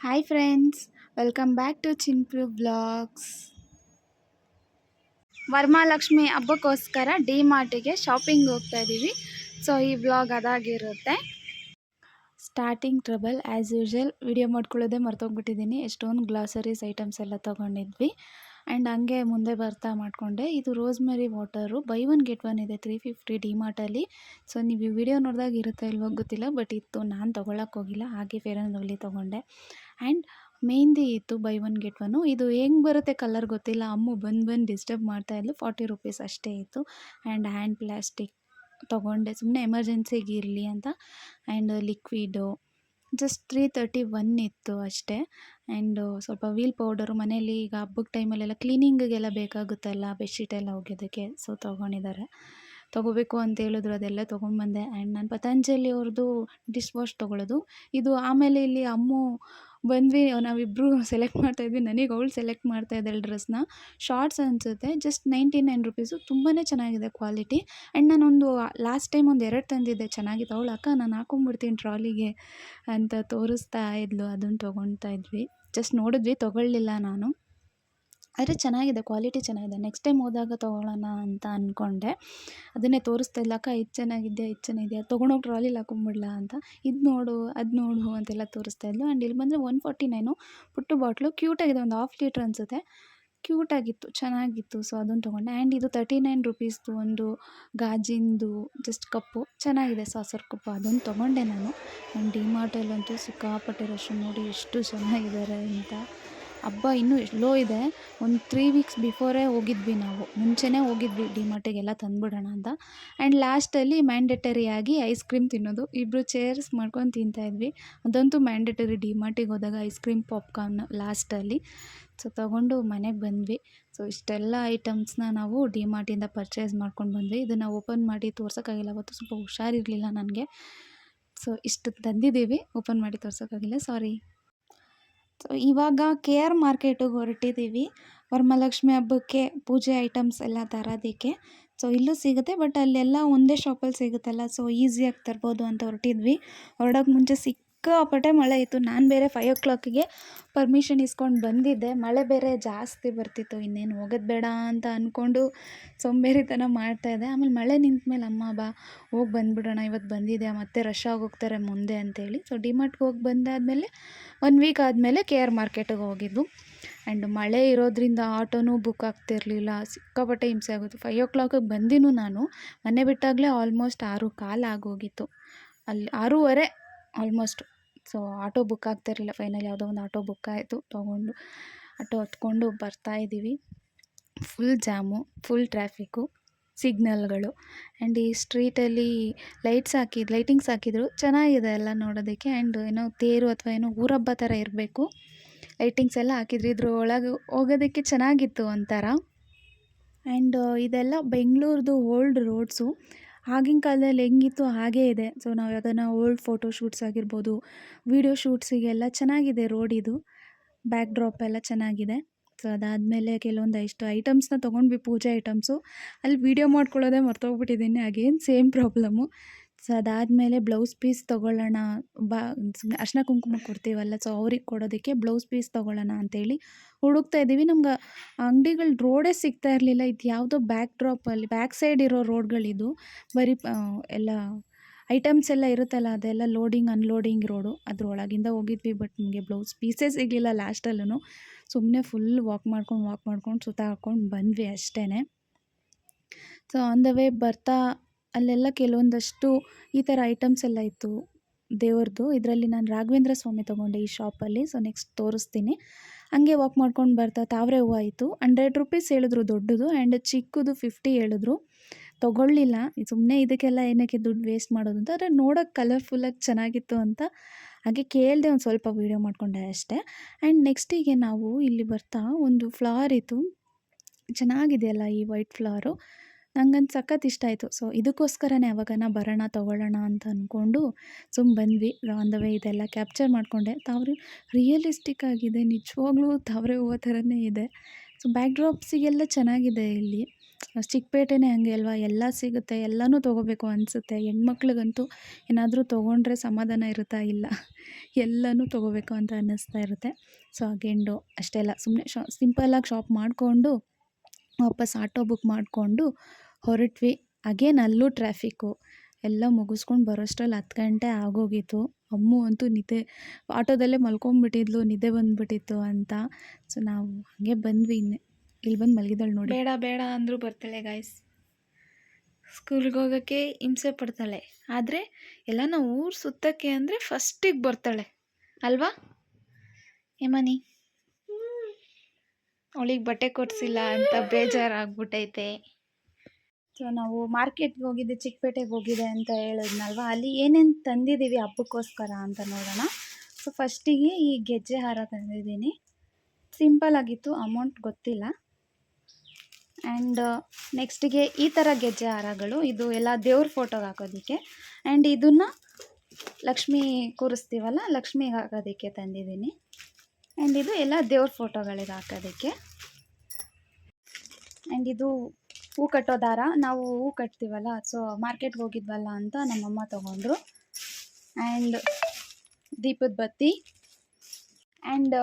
Hi friends welcome back to Chinpru vlogs Varamahalakshmi ಹಬ್ಬಕ್ಕೋಸ್ಕರ D ಮಾರ್ಟಿಗೆ shopping ಹೋಗ್ತಾ ಇದ್ದೀವಿ so ಈ vlog ಅದಾಗಿರುತ್ತೆ. Starting trouble as usual video ಮಾಡ್ಕೊಳ್ಳೋದೇ ಮರ್ತೋಗ್ಬಿಟ್ಟಿದ್ದೀನಿ. ಎಷ್ಟೊಂದು ಗ್ಲಾಸರೀಸ್ ಐಟಮ್ಸ್ ಎಲ್ಲ ತೊಗೊಂಡಿದ್ವಿ. ಆ್ಯಂಡ್ ಹಂಗೆ ಮುಂದೆ ಬರ್ತಾ ಮಾಡಿಕೊಂಡೆ. ಇದು rosemary water buy one get one ಇದೆ ತ್ರೀ ಫಿಫ್ಟಿ ಡಿ ಮಾರ್ಟಲ್ಲಿ ಸೊ ನೀವು ವಿಡಿಯೋ ನೋಡಿದಾಗ ಇರುತ್ತಾ ಇಲ್ವೋ ಗೊತ್ತಿಲ್ಲ ಬಟ್ ಇತ್ತು. ನಾನು ತೊಗೊಳಕ್ಕೆ ಹೋಗಿಲ್ಲ. ಹಾಗೆ ಫೇರ್ ಆ್ಯಂಡ್ ಲವ್ಲಿ ತೊಗೊಂಡೆ. ಆ್ಯಂಡ್ ಮೆಹಂದಿ ಇತ್ತು ಬೈ ಒನ್ ಗೆಟ್ ಒನ್ನು ಇದು ಹೆಂಗೆ ಬರುತ್ತೆ ಕಲರ್ ಗೊತ್ತಿಲ್ಲ. ಅಮ್ಮು ಬಂದು ಬಂದು ಡಿಸ್ಟರ್ಬ್ ಮಾಡ್ತಾಯಿದ್ಲು ಫಾರ್ಟಿ ರುಪೀಸ್ ಅಷ್ಟೇ ಇತ್ತು. ಆ್ಯಂಡ್ ಹ್ಯಾಂಡ್ ಪ್ಲಾಸ್ಟಿಕ್ ತೊಗೊಂಡೆ. ಸುಮ್ಮನೆ ಎಮರ್ಜೆನ್ಸಿಗೆ ಇರಲಿ ಅಂತ. And liquid just three thirty one ಇತ್ತು ಅಷ್ಟೇ. ಆ್ಯಂಡ್ ಸ್ವಲ್ಪ ವೀಲ್ ಪೌಡರು ಮನೇಲಿ ಈಗ ಹಬ್ಬದ ಟೈಮಲ್ಲೆಲ್ಲ ಕ್ಲೀನಿಂಗಿಗೆಲ್ಲ ಬೇಕಾಗುತ್ತಲ್ಲ ಬೆಡ್ಶೀಟೆಲ್ಲ ಒಗೆಯೋದಕ್ಕೆ. ಸೊ ತೊಗೊಂಡಿದ್ದಾರೆ. ತೊಗೋಬೇಕು ಅಂತ ಹೇಳಿದ್ರು, ಅದೆಲ್ಲ ತೊಗೊಂಡ್ಬಂದೆ ಆ್ಯಂಡ್ ನಾನು ಪತಂಜಲಿ ಅವ್ರದ್ದು ಡಿಶ್ ವಾಶ್ ತೊಗೊಳ್ಳೋದು ಇದು ಆಮೇಲೆ ಇಲ್ಲಿ ಅಮ್ಮು ಬಂದ್ವಿ ನಾವಿಬ್ಬರು ಸೆಲೆಕ್ಟ್ ಮಾಡ್ತಾಯಿದ್ವಿ ನನಗೆ ಅವಳು ಸೆಲೆಕ್ಟ್ ಮಾಡ್ತಾ ಇದ್ದಾಳೆ ಡ್ರೆಸ್ನ ಶಾರ್ಟ್ಸ್ ಅನಿಸುತ್ತೆ ಜಸ್ಟ್ ನೈಂಟಿ ನೈನ್ ರುಪೀಸು ತುಂಬಾ ಚೆನ್ನಾಗಿದೆ ಕ್ವಾಲಿಟಿ ಆ್ಯಂಡ್ ನಾನೊಂದು ಲಾಸ್ಟ್ ಟೈಮ್ ಒಂದು ಎರಡು ತಂದಿದ್ದೆ, ಚೆನ್ನಾಗಿತ್ತು. ಅವಳು, ಅಕ್ಕ, ನಾನು ಹಾಕೊಂಡ್ಬಿಡ್ತೀನಿ ಟ್ರಾಲಿಗೆ ಅಂತ ತೋರಿಸ್ತಾ ಇದ್ಲು. ಅದನ್ನು ತೊಗೊಳ್ತಾ ಇದ್ವಿ. ಜಸ್ಟ್ ನೋಡಿದ್ವಿ ತೊಗೊಳ್ಳಿಲ್ಲ ನಾನು. ಆದರೆ ಚೆನ್ನಾಗಿದೆ, ಕ್ವಾಲಿಟಿ ಚೆನ್ನಾಗಿದೆ. ನೆಕ್ಸ್ಟ್ ಟೈಮ್ ಹೋದಾಗ ತೊಗೊಳ್ಳೋಣ ಅಂತ ಅಂದ್ಕೊಂಡೆ ಅದನ್ನೇ ತೋರಿಸ್ತಾ ಇಲ್ಲ, ಅಕ್ಕ, ಇದು ಚೆನ್ನಾಗಿದೆಯಾ ಇದು ಚೆನ್ನಾಗಿದೆಯಾ ತೊಗೊಂಡೋಗಿ ಟ್ರಾಲಿಲಿ ಹಾಕೊಂಬಿಡ್ಲಾ ಅಂತ. ಇದು ನೋಡು, ಅದು ನೋಡು ಅಂತೆಲ್ಲ ತೋರಿಸ್ತಾ ಇದ್ಲು. ಆ್ಯಂಡ್ ಇಲ್ಲಿ ಬಂದರೆ ಒನ್ ಫಾರ್ಟಿ ನೈನು ಪುಟ್ಟು ಬಾಟ್ಲು. ಕ್ಯೂಟಾಗಿದೆ ಒಂದು ಹಾಫ್ ಲೀಟ್ರ್ ಅನಿಸುತ್ತೆ. ಕ್ಯೂಟಾಗಿತ್ತು ಚೆನ್ನಾಗಿತ್ತು. ಸೊ ಅದನ್ನು ತೊಗೊಂಡೆ. ಆ್ಯಂಡ್ ಇದು ತರ್ಟಿ ನೈನ್ ರುಪೀಸ್ದು ಒಂದು ಗಾಜಿಂದು ಜಸ್ಟ್ ಕಪ್ಪು. ಚೆನ್ನಾಗಿದೆ ಸಾಸರ್ ಕಪ್ಪು. ಅದನ್ನು ತೊಗೊಂಡೆ ನಾನು. ಆ್ಯಂಡ್ ಡಿ ಮಾರ್ಟಲ್ಲಂತೂ ಸಿಕ್ಕಾಪಟ್ಟೆ ರಶ್ ನೋಡಿ ಎಷ್ಟು ಚೆನ್ನಾಗಿದ್ದಾರೆ ಅಂತ. ಹಬ್ಬ ಇನ್ನೂ ಎಲ್ಲೋ ಇದೆ. ಒಂದು ತ್ರೀ ವೀಕ್ಸ್ ಬಿಫೋರೇ ಹೋಗಿದ್ವಿ ನಾವು. ಮುಂಚೆನೇ ಹೋಗಿದ್ವಿ ಡಿ ಮಾರ್ಟಿಗೆಲ್ಲ ತಂದುಬಿಡೋಣ ಅಂತ. ಆ್ಯಂಡ್ ಲಾಸ್ಟಲ್ಲಿ ಮ್ಯಾಂಡೇಟರಿಯಾಗಿ ಐಸ್ ಕ್ರೀಮ್ ತಿನ್ನೋದು. ಇಬ್ಬರು ಚೇರ್ಸ್ ಮಾಡ್ಕೊಂಡು ತಿಂತಾಯಿದ್ವಿ ಅದಂತೂ ಮ್ಯಾಂಡೇಟರಿ ಡಿ ಮಾರ್ಟಿಗೆ ಹೋದಾಗ ಐಸ್ ಕ್ರೀಮ್ ಪಾಪ್ಕಾರ್ನ್ ಲಾಸ್ಟಲ್ಲಿ ಸೊ ತೊಗೊಂಡು ಮನೆಗೆ ಬಂದ್ವಿ. ಸೊ ಇಷ್ಟೆಲ್ಲ ಐಟಮ್ಸ್ನ ನಾವು ಡಿ ಮಾರ್ಟಿಂದ ಪರ್ಚೇಸ್ ಮಾಡ್ಕೊಂಡು ಬಂದ್ವಿ. ಇದನ್ನು ಓಪನ್ ಮಾಡಿ ತೋರ್ಸೋಕ್ಕಾಗಿಲ್ಲ. ಅವತ್ತು ಸ್ವಲ್ಪ ಹುಷಾರಿರಲಿಲ್ಲ ನನಗೆ. ಸೊ ಇಷ್ಟು ತಂದಿದ್ದೀವಿ. ಓಪನ್ ಮಾಡಿ ತೋರ್ಸೋಕ್ಕಾಗಿಲ್ಲ. ಸಾರಿ ಇವಾಗ ಕೆ ಆರ್ ಮಾರ್ಕೆಟಿಗೆ ಹೊರಟಿದ್ದೀವಿ ವರಮಹಾಲಕ್ಷ್ಮಿ ಹಬ್ಬಕ್ಕೆ ಪೂಜೆ ಐಟಮ್ಸ್ ಎಲ್ಲ ತರೋದಕ್ಕೆ. ಸೊ ಇಲ್ಲೂ ಸಿಗುತ್ತೆ ಬಟ್ ಅಲ್ಲೆಲ್ಲ ಒಂದೇ ಶಾಪಲ್ಲಿ ಸಿಗುತ್ತಲ್ಲ ಸೊ ಈಸಿಯಾಗಿ ತರ್ಬೋದು ಅಂತ ಹೊರಟಿದ್ವಿ. ಹೊರಡೋಕೆ ಮುಂಚೆ ಸಿಕ್ಕಾಪಟ್ಟೆ ಮಳೆ ಇತ್ತು. ನಾನು ಬೇರೆ ಫೈವ್ ಓ ಕ್ಲಾಕಿಗೆ ಪರ್ಮಿಷನ್ ಇಸ್ಕೊಂಡು ಬಂದಿದ್ದೆ. ಮಳೆ ಬೇರೆ ಜಾಸ್ತಿ ಬರ್ತಿತ್ತು. ಇನ್ನೇನು ಹೋಗೋದು ಬೇಡ ಅಂತ ಅಂದ್ಕೊಂಡು ಸೋಂಬೇರಿತನ ಮಾಡ್ತಾಯಿದ್ದೆ ಆಮೇಲೆ ಮಳೆ ನಿಂತ ಮೇಲೆ ಅಮ್ಮ, ಬಾ, ಹೋಗಿ ಬಂದುಬಿಡೋಣ. ಇವತ್ತು ಬಂದಿದೆ ಮತ್ತೆ ರಶ್ ಆಗೋಗ್ತಾರೆ ಮುಂದೆ ಅಂತೇಳಿ. ಸೊ ಡಿಮಾರ್ಟ್ಗೆ ಹೋಗಿ ಬಂದಾದಮೇಲೆ ಒನ್ ವೀಕ್ ಆದಮೇಲೆ ಕೆ ಆರ್ ಮಾರ್ಕೆಟಿಗೆ ಹೋಗಿದ್ದು ಆ್ಯಂಡ್ ಮಳೆ ಇರೋದ್ರಿಂದ ಆಟೋನೂ ಬುಕ್ ಆಗ್ತಿರಲಿಲ್ಲ. ಸಿಕ್ಕಾಪಟ್ಟೆ ಹಿಂಸೆ ಆಗೋದು ಫೈವ್ ಓ ಕ್ಲಾಕಿಗೆ ಬಂದಿನೂ ನಾನು. ಮನೆ ಬಿಟ್ಟಾಗಲೇ ಆಲ್ಮೋಸ್ಟ್ ಆರು ಕಾಲು ಆಗೋಗಿತ್ತು. ಅಲ್ಲಿ ಆರೂವರೆ ಆಲ್ಮೋಸ್ಟ್ ಸೊ ಆಟೋ ಬುಕ್ ಆಗ್ತಿರಲಿಲ್ಲ ಫೈನಲ್ ಯಾವುದೋ ಒಂದು ಆಟೋ ಬುಕ್ ಆಯಿತು. ತೊಗೊಂಡು, ಆಟೋ ಹತ್ಕೊಂಡು ಬರ್ತಾಯಿದ್ದೀವಿ ಫುಲ್ ಜಾಮು, ಫುಲ್ ಟ್ರಾಫಿಕ್ಕು, ಸಿಗ್ನಲ್ಗಳು. ಆ್ಯಂಡ್ ಈ ಸ್ಟ್ರೀಟಲ್ಲಿ ಲೈಟ್ಸ್ ಹಾಕಿದ್ದು ಲೈಟಿಂಗ್ಸ್ ಹಾಕಿದ್ರು ಚೆನ್ನಾಗಿದೆ ಎಲ್ಲ ನೋಡೋದಕ್ಕೆ. ಆ್ಯಂಡ್ ಏನೋ ತೇರು ಅಥವಾ ಏನೋ ಊರಬ್ಬ ಥರ ಇರಬೇಕು. ಲೈಟಿಂಗ್ಸ್ ಎಲ್ಲ ಹಾಕಿದ್ರು. ಇದ್ರ ಒಳಗೆ ಹೋಗೋದಕ್ಕೆ ಚೆನ್ನಾಗಿತ್ತು ಒಂಥರ. ಆ್ಯಂಡ್ ಇದೆಲ್ಲ ಬೆಂಗಳೂರ್ದು ಓಲ್ಡ್ ರೋಡ್ಸು. ಆಗಿನ ಕಾಲದಲ್ಲಿ ಹೆಂಗಿತ್ತು ಹಾಗೇ ಇದೆ. ಸೊ ನಾವು ಯಾವ್ದಾನ ಓಲ್ಡ್ ಫೋಟೋ ಶೂಟ್ಸ್ ಆಗಿರ್ಬೋದು ವೀಡಿಯೋ ಶೂಟ್ಸಿಗೆಲ್ಲ ಚೆನ್ನಾಗಿದೆ ರೋಡಿದು ಬ್ಯಾಕ್ ಡ್ರಾಪ್ ಎಲ್ಲ ಚೆನ್ನಾಗಿದೆ. ಸೊ ಅದಾದಮೇಲೆ ಕೆಲವೊಂದು ಇಷ್ಟು ಐಟಮ್ಸ್ನ ತೊಗೊಂಡ್ವಿ, ಪೂಜೆ ಐಟಮ್ಸು ಅಲ್ಲಿ ವೀಡಿಯೋ ಮಾಡ್ಕೊಳ್ಳೋದೇ ಮರ್ತೋಗ್ಬಿಟ್ಟಿದ್ದೀನಿ ಅಗೇನ್ ಸೇಮ್ ಪ್ರಾಬ್ಲಮ್ಮು ಸೊ ಅದಾದಮೇಲೆ ಬ್ಲೌಸ್ ಪೀಸ್ ತೊಗೊಳ್ಳೋಣ. ಬಾ, ಅರ್ಶಿನ ಕುಂಕುಮ ಕೊಡ್ತೀವಲ್ಲ ಸೊ ಅವ್ರಿಗೆ ಕೊಡೋದಕ್ಕೆ ಬ್ಲೌಸ್ ಪೀಸ್ ತೊಗೊಳ್ಳೋಣ ಅಂತೇಳಿ ಹುಡುಕ್ತಾ ಇದ್ದೀವಿ. ನಮ್ಗೆ ಅಂಗಡಿಗಳು ರೋಡೇ ಸಿಗ್ತಾ ಇರಲಿಲ್ಲ. ಇದು ಯಾವುದೋ ಬ್ಯಾಕ್ ಡ್ರಾಪಲ್ಲಿ ಬ್ಯಾಕ್ ಸೈಡ್ ಇರೋ ರೋಡ್ಗಳಿದು. ಬರೀ ಎಲ್ಲ ಐಟಮ್ಸ್ ಎಲ್ಲ ಇರುತ್ತಲ್ಲ, ಅದೆಲ್ಲ ಲೋಡಿಂಗ್ ಅನ್ಲೋಡಿಂಗ್ ರೋಡು ಅದರೊಳಗಿಂದ ಹೋಗಿದ್ವಿ ಬಟ್ ನಮಗೆ ಬ್ಲೌಸ್ ಪೀಸೇ ಸಿಗಲಿಲ್ಲ ಲಾಸ್ಟಲ್ಲೂ ಸುಮ್ಮನೆ ಫುಲ್ ವಾಕ್ ಮಾಡ್ಕೊಂಡು ವಾಕ್ ಮಾಡ್ಕೊಂಡು ಸುತ್ತ ಹಾಕ್ಕೊಂಡು ಬಂದ್ವಿ ಅಷ್ಟೇ ಸೊ ಆನ್ ದ ವೇ ಬರ್ತಾ ಅಲ್ಲೆಲ್ಲ ಕೆಲವೊಂದಷ್ಟು ಈ ಥರ ಐಟಮ್ಸ್ ಎಲ್ಲ ಇತ್ತು ದೇವ್ರದ್ದು. ಇದರಲ್ಲಿ ನಾನು ರಾಘವೇಂದ್ರ ಸ್ವಾಮಿ ತೊಗೊಂಡೆ ಈ ಶಾಪಲ್ಲಿ ಸೊ ನೆಕ್ಸ್ಟ್ ತೋರಿಸ್ತೀನಿ. ಹಂಗೆ ವಾಕ್ ಮಾಡ್ಕೊಂಡು ಬರ್ತಾ ತಾವರೆ ಹೂವು ಆಯಿತು. ಹಂಡ್ರೆಡ್ ರುಪೀಸ್ ಹೇಳಿದ್ರು ದೊಡ್ಡದು ಆ್ಯಂಡ್ ಚಿಕ್ಕದು ಫಿಫ್ಟಿ ಹೇಳಿದ್ರು. ತೊಗೊಳ್ಳಿಲ್ಲ. ಸುಮ್ಮನೆ ಇದಕ್ಕೆಲ್ಲ ಏನಕ್ಕೆ ದುಡ್ಡು ವೇಸ್ಟ್ ಮಾಡೋದು ಅಂತ. ಆದರೆ ನೋಡೋಕ್ಕೆ ಕಲರ್ಫುಲ್ಲಾಗಿ ಚೆನ್ನಾಗಿತ್ತು ಅಂತ. ಹಾಗೆ ಕೇಳಿದೆ ಒಂದು ಸ್ವಲ್ಪ ವೀಡಿಯೋ ಮಾಡಿಕೊಂಡೆ ಅಷ್ಟೇ. ಆ್ಯಂಡ್ ನೆಕ್ಸ್ಟಿಗೆ ನಾವು ಇಲ್ಲಿ ಬರ್ತಾ ಒಂದು ಫ್ಲವರ್ ಇತ್ತು. ಚೆನ್ನಾಗಿದೆಯಲ್ಲ ಈ ವೈಟ್ ಫ್ಲವರು ನಂಗಂದು ಸಖತ್ ಇಷ್ಟ ಆಯಿತು. ಸೊ ಇದಕ್ಕೋಸ್ಕರನೇ ಯಾವಾಗನ ಬರೋಣ, ತೊಗೊಳ್ಳೋಣ ಅಂತ ಅಂದ್ಕೊಂಡು ಸುಮ್ಮ ಬಂದ್ವಿ. ಆನ್ ದ ವೇ ಇದೆಲ್ಲ ಕ್ಯಾಪ್ಚರ್ ಮಾಡಿಕೊಂಡೆ. ತಾವ್ರೆ ರಿಯಲಿಸ್ಟಿಕ್ ಆಗಿದೆ, ನಿಜವಾಗ್ಲೂ ತಾವ್ರೆ ಹೂವು ಥರನೇ ಇದೆ. ಸೊ ಬ್ಯಾಕ್ ಡ್ರಾಪ್ಸಿಗೆಲ್ಲ ಚೆನ್ನಾಗಿದೆ ಇಲ್ಲಿ. ಚಿಕ್ಕಪೇಟೆನೇ ಹಂಗೆ ಅಲ್ವಾ? ಎಲ್ಲ ಸಿಗುತ್ತೆ, ಎಲ್ಲನೂ ತೊಗೋಬೇಕು ಅನಿಸುತ್ತೆ. ಹೆಣ್ಮಕ್ಳಿಗಂತೂ ಏನಾದರೂ ತೊಗೊಂಡ್ರೆ ಸಮಾಧಾನ ಇರುತ್ತಾ? ಇಲ್ಲ. ಎಲ್ಲನೂ ತೊಗೋಬೇಕು ಅಂತ ಅನ್ನಿಸ್ತಾ ಇರುತ್ತೆ. ಸೊ ಆ ಗೆಂಡು ಅಷ್ಟೆಲ್ಲ. ಸುಮ್ಮನೆ ಶಾ ಸಿಂಪಲ್ಲಾಗಿ ಶಾಪ್ ಮಾಡಿಕೊಂಡು ವಾಪಸ್ ಆಟೋ ಬುಕ್ ಮಾಡಿಕೊಂಡು ಹೊರಟ್ವಿ. ಅಗೇನ್ ಅಲ್ಲೂ ಟ್ರಾಫಿಕ್ಕು. ಎಲ್ಲ ಮುಗಿಸ್ಕೊಂಡು ಬರೋಷ್ಟ್ರಲ್ಲಿ ಹತ್ತು ಗಂಟೆ ಆಗೋಗಿತ್ತು. ಅಮ್ಮು ಅಂತೂ ನಿದ್ದೆ, ಆಟೋದಲ್ಲೇ ಮಲ್ಕೊಂಡ್ಬಿಟ್ಟಿದ್ಲು ನಿದ್ದೆ ಬಂದುಬಿಟ್ಟಿತ್ತು ಅಂತ. ಸೊ ನಾವು ಹಾಗೆ ಬಂದ್ವಿ ಇನ್ನೆ. ಇಲ್ಲಿ ಬಂದು ಮಲಗಿದ್ದಾಳೆ ನೋಡಿ. ಬೇಡ ಬೇಡ ಅಂದರೂ ಬರ್ತಾಳೆ ಗಾಯ್ಸ್ ಸ್ಕೂಲ್ಗೆ ಹೋಗೋಕ್ಕೆ ಹಿಂಸೆ ಪಡ್ತಾಳೆ. ಆದರೆ ಎಲ್ಲ ನಾವು ಊರು ಸುತ್ತಕ್ಕೆ ಅಂದರೆ ಫಸ್ಟಿಗೆ ಬರ್ತಾಳೆ. ಅಲ್ವಾ? ಏಮನಿ ಅವಳಿಗೆ ಬಟ್ಟೆ ಕೊಡಿಸಿಲ್ಲ ಅಂತ ಬೇಜಾರಾಗ್ಬಿಟ್ಟೈತೆ ಸೊ ನಾವು ಮಾರ್ಕೆಟ್ಗೆ ಹೋಗಿದ್ದೆ, ಚಿಕ್ಕಪೇಟೆಗೆ ಹೋಗಿದೆ ಅಂತ ಹೇಳಿದ್ನಲ್ವ? ಅಲ್ಲಿ ಏನೇನು ತಂದಿದ್ದೀವಿ ಹಬ್ಬಕ್ಕೋಸ್ಕರ ಅಂತ ನೋಡೋಣ. ಸೊ ಫಸ್ಟಿಗೆ ಈ ಗೆಜ್ಜೆ ಹಾರ ತಂದಿದ್ದೀನಿ. ಸಿಂಪಲ್ ಆಗಿತ್ತು ಅಮೌಂಟ್ ಗೊತ್ತಿಲ್ಲ. ಆ್ಯಂಡ್ ನೆಕ್ಸ್ಟಿಗೆ ಈ ಥರ ಗೆಜ್ಜೆ ಹಾರಗಳು. ಇದು ಎಲ್ಲ ದೇವ್ರ ಫೋಟೋಗೆ ಹಾಕೋದಕ್ಕೆ. ಆ್ಯಂಡ್ ಇದನ್ನು ಲಕ್ಷ್ಮಿ ಕೂರಿಸ್ತೀವಲ್ಲ, ಲಕ್ಷ್ಮಿಗೆ ಹಾಕೋದಕ್ಕೆ ತಂದಿದ್ದೀನಿ. ಆ್ಯಂಡ್ ಇದು ಎಲ್ಲ ದೇವ್ರ ಫೋಟೋಗಳಿಗೆ ಹಾಕೋದಕ್ಕೆ. ಆ್ಯಂಡ್ ಇದು ಹೂ ಕಟ್ಟೋ ದಾರ. ನಾವು ಹೂ ಕಟ್ತೀವಲ್ಲ ಸೊ ಮಾರ್ಕೆಟ್ಗೆ ಹೋಗಿದ್ವಲ್ಲ ಅಂತ ನಮ್ಮಮ್ಮ ತೊಗೊಂಡ್ರು. ಆ್ಯಂಡ್ ದೀಪದ ಬತ್ತಿ. ಆ್ಯಂಡ್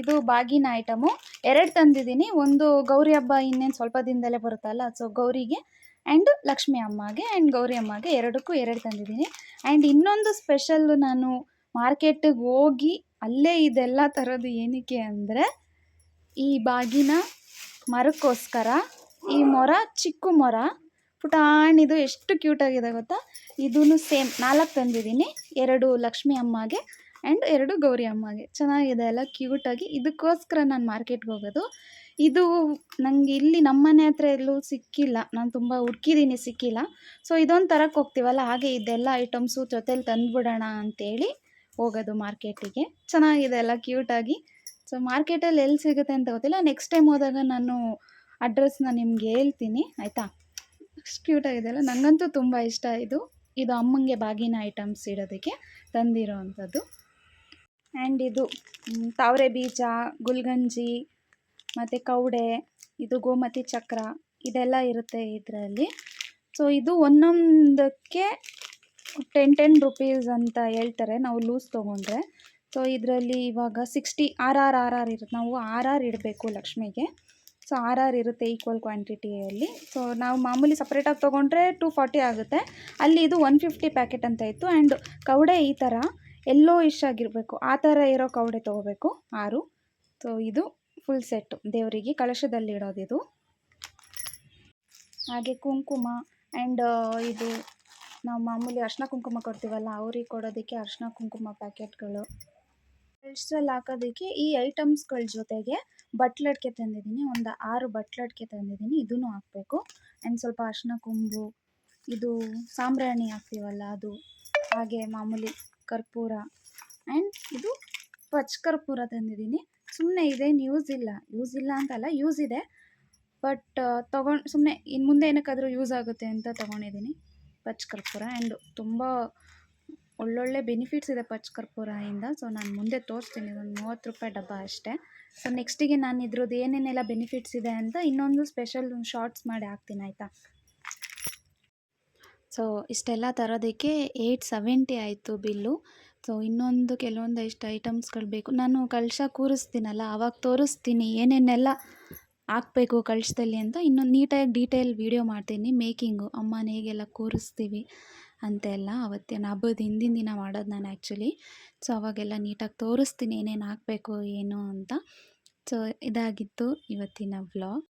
ಇದು ಬಾಗಿನ ಐಟಮು ಎರಡು ತಂದಿದ್ದೀನಿ. ಒಂದು ಗೌರಿ ಹಬ್ಬ ಇನ್ನೇನು ಸ್ವಲ್ಪ ದಿನದಲ್ಲೇ ಬರುತ್ತಲ್ಲ ಸೊ ಗೌರಿಗೆ ಆ್ಯಂಡ್ ಲಕ್ಷ್ಮಿ ಅಮ್ಮಗೆ ಆ್ಯಂಡ್ ಗೌರಿ ಅಮ್ಮಗೆ ಎರಡಕ್ಕೂ ಎರಡು ತಂದಿದ್ದೀನಿ. ಆ್ಯಂಡ್ ಇನ್ನೊಂದು ಸ್ಪೆಷಲ್ಲು ನಾನು ಮಾರ್ಕೆಟಿಗೆ ಹೋಗಿ ಅಲ್ಲೇ ಇದೆಲ್ಲ ತರೋದು ಏನಕ್ಕೆ ಅಂದರೆ, ಈ ಬಾಗಿನ ಮರಕ್ಕೋಸ್ಕರ, ಈ ಮೊರ ಚಿಕ್ಕ ಮೊರ, ಪುಟಾಣಿದು ಎಷ್ಟು ಕ್ಯೂಟಾಗಿದೆ ಗೊತ್ತಾ? ಇದೂ ಸೇಮ್ ನಾಲ್ಕು ತಂದಿದ್ದೀನಿ. ಎರಡು ಲಕ್ಷ್ಮಿ ಅಮ್ಮಗೆ ಆ್ಯಂಡ್ ಎರಡು ಗೌರಿ ಅಮ್ಮಗೆ. ಚೆನ್ನಾಗಿದೆ ಎಲ್ಲ ಕ್ಯೂಟಾಗಿ ಇದಕ್ಕೋಸ್ಕರ ನಾನು ಮಾರ್ಕೆಟ್ಗೆ ಹೋಗೋದು. ಇದು ನನಗೆ ಇಲ್ಲಿ ನಮ್ಮ ಮನೆ ಹತ್ರ ಎಲ್ಲೂ ಸಿಕ್ಕಿಲ್ಲ. ನಾನು ತುಂಬ ಹುಡ್ಕಿದ್ದೀನಿ ಸಿಕ್ಕಿಲ್ಲ. ಸೊ ಇದೊಂದು ತರಕ್ಕೆ ಹೋಗ್ತೀವಲ್ಲ, ಹಾಗೆ ಇದೆಲ್ಲ ಐಟಮ್ಸು ಜೊತೇಲಿ ತಂದುಬಿಡೋಣ ಅಂತೇಳಿ ಹೋಗೋದು ಮಾರ್ಕೆಟಿಗೆ. ಚೆನ್ನಾಗಿದೆ ಎಲ್ಲ ಕ್ಯೂಟಾಗಿ ಸೊ ಮಾರ್ಕೆಟಲ್ಲಿ ಎಲ್ಲಿ ಸಿಗುತ್ತೆ ಅಂತ ಗೊತ್ತಿಲ್ಲ. ನೆಕ್ಸ್ಟ್ ಟೈಮ್ ಹೋದಾಗ ನಾನು ಅಡ್ರೆಸ್ನ ನಿಮ್ಗೆ ಹೇಳ್ತೀನಿ. ಆಯಿತಾ? ಅಷ್ಟು ಕ್ಯೂಟಾಗಿದೆ ಅಲ್ಲ? ನನಗಂತೂ ತುಂಬ ಇಷ್ಟ ಇದು. ಇದು ಅಮ್ಮಂಗೆ ಬಾಗಿನ ಐಟಮ್ಸ್ ಇಡೋದಕ್ಕೆ ತಂದಿರೋ ಅಂಥದ್ದು. ಆ್ಯಂಡ್ ಇದು ತಾವರೆ ಬೀಜ, ಗುಲ್ಗಂಜಿ, ಮತ್ತು ಕೌಡೆ, ಇದು ಗೋಮತಿ ಚಕ್ರ, ಇದೆಲ್ಲ ಇರುತ್ತೆ ಇದರಲ್ಲಿ. ಸೊ ಇದು ಒಂದೊಂದಕ್ಕೆ ಟೆನ್ ಟೆನ್ ರುಪೀಸ್ ಅಂತ ಹೇಳ್ತಾರೆ. ನಾವು ಲೂಸ್ ತೊಗೊಂಡ್ರೆ. ಸೊ ಇದರಲ್ಲಿ ಇವಾಗ ಸಿಕ್ಸ್ಟಿ ಆರ್ ಆರ್ ಆರ್ ಆರ್ ಇರುತ್ತೆ. ನಾವು ಆರ್ ಆರ್ ಇಡಬೇಕು ಲಕ್ಷ್ಮಿಗೆ. ಸೊ ಆರ್ ಆರ್ ಇರುತ್ತೆ ಈಕ್ವಲ್ ಕ್ವಾಂಟಿಟಿಯಲ್ಲಿ ಸೊ ನಾವು ಮಾಮೂಲಿ ಸಪ್ರೇಟಾಗಿ ತೊಗೊಂಡ್ರೆ ಟೂ ಫಾರ್ಟಿ ಆಗುತ್ತೆ. ಅಲ್ಲಿ ಇದು ಒನ್ ಫಿಫ್ಟಿ ಪ್ಯಾಕೆಟ್ ಅಂತ ಇತ್ತು. ಆ್ಯಂಡ್ ಕವಡೆ ಈ ಥರ ಎಲ್ಲೋ ಇಶ್ ಆಗಿರಬೇಕು. ಆ ಥರ ಇರೋ ಕವಡೆ ತೊಗೋಬೇಕು. ಆರು. ಸೊ ಇದು ಫುಲ್ ಸೆಟ್ಟು ದೇವರಿಗೆ ಕಳಶದಲ್ಲಿ ಇಡೋದಿದು. ಹಾಗೆ ಕುಂಕುಮ ಆ್ಯಂಡ್ ಇದು ನಾವು ಮಾಮೂಲಿ ಅರ್ಶಿನ ಕುಂಕುಮ ಕೊಡ್ತೀವಲ್ಲ, ಅವ್ರಿಗೆ ಕೊಡೋದಕ್ಕೆ ಅರ್ಶಿನ ಕುಂಕುಮ ಪ್ಯಾಕೆಟ್ಗಳು. ಕಳಶದಲ್ಲಿ ಹಾಕೋದಕ್ಕೆ ಈ ಐಟಮ್ಸ್ಗಳ ಜೊತೆಗೆ ಬಟ್ಲಡ್ಕೆ ತಂದಿದ್ದೀನಿ, ಒಂದು ಆರು ಬಟ್ಲಡ್ಕೆ ತಂದಿದ್ದೀನಿ ಇದನ್ನು ಹಾಕಬೇಕು. ಆ್ಯಂಡ್ ಸ್ವಲ್ಪ ಅರ್ಶಿನ ಕುಂಬು, ಇದು ಸಾಂಬ್ರಾಣಿ ಹಾಕ್ತೀವಲ್ಲ ಅದು, ಹಾಗೆ ಮಾಮೂಲಿ ಕರ್ಪೂರ. ಆ್ಯಂಡ್ ಇದು ಪಚ್ ಕರ್ಪೂರ ತಂದಿದ್ದೀನಿ. ಸುಮ್ಮನೆ ಇದೇನು ಯೂಸ್ ಇಲ್ಲ. ಯೂಸ್ ಇಲ್ಲ ಅಂತಲ್ಲ ಯೂಸ್ ಇದೆ. ಬಟ್ ತೊಗೊಂಡು ಸುಮ್ಮನೆ ಇನ್ನು ಮುಂದೆ ಏನಕ್ಕಾದರೂ ಯೂಸ್ ಆಗುತ್ತೆ ಅಂತ ತೊಗೊಂಡಿದ್ದೀನಿ. ಪಚ್ ಕರ್ಪೂರ ಆ್ಯಂಡ್ ತುಂಬ ಒಳ್ಳೊಳ್ಳೆ ಬೆನಿಫಿಟ್ಸ್ ಇದೆ ಪಚ್ ಕರ್ಪೂರದಿಂದ ಸೊ ನಾನು ಮುಂದೆ ತೋರಿಸ್ತೀನಿ, ಇದೊಂದು ಮೂವತ್ತು ರೂಪಾಯಿ ಡಬ್ಬ ಅಷ್ಟೇ. ಸೊ ನೆಕ್ಸ್ಟಿಗೆ ನಾನು ಇದ್ರದ್ದು ಏನೇನೆಲ್ಲ ಬೆನಿಫಿಟ್ಸ್ ಇದೆ ಅಂತ ಇನ್ನೊಂದು ಸ್ಪೆಷಲ್ ಒಂದು ಶಾರ್ಟ್ಸ್ ಮಾಡಿ ಹಾಕ್ತೀನಿ, ಆಯಿತಾ? ಸೊ ಇಷ್ಟೆಲ್ಲ ತರೋದಕ್ಕೆ ಏಯ್ಟ್ ಸೆವೆಂಟಿ ಆಯಿತು ಬಿಲ್ಲು. ಸೊ ಇನ್ನೊಂದು ಕೆಲವೊಂದು ಇಷ್ಟು ಐಟಮ್ಸ್ಗಳು ಬೇಕು. ನಾನು ಕಳಶ ಕೂರಿಸ್ತೀನಲ್ಲ ಆವಾಗ ತೋರಿಸ್ತೀನಿ ಏನೇನೆಲ್ಲ ಹಾಕ್ಬೇಕು ಕಳಿಸ್ದಲ್ಲಿ ಅಂತ ಇನ್ನೊಂದು ನೀಟಾಗಿ ಡೀಟೇಲ್ ವೀಡಿಯೋ ಮಾಡ್ತೀನಿ. ಮೇಕಿಂಗು, ಅಮ್ಮನ ಹೇಗೆಲ್ಲ ಕೂರಿಸ್ತೀವಿ ಅಂತೆಲ್ಲ ಅವತ್ತಿನ ಹಬ್ಬದ ಹಿಂದಿನ ದಿನ ಮಾಡೋದು ನಾನು ಆ್ಯಕ್ಚುಲಿ ಸೊ ಅವಾಗೆಲ್ಲ ನೀಟಾಗಿ ತೋರಿಸ್ತೀನಿ ಏನೇನು ಹಾಕಬೇಕು, ಏನು ಅಂತ. ಸೊ ಇದಾಗಿತ್ತು ಇವತ್ತಿನ ವ್ಲಾಗ್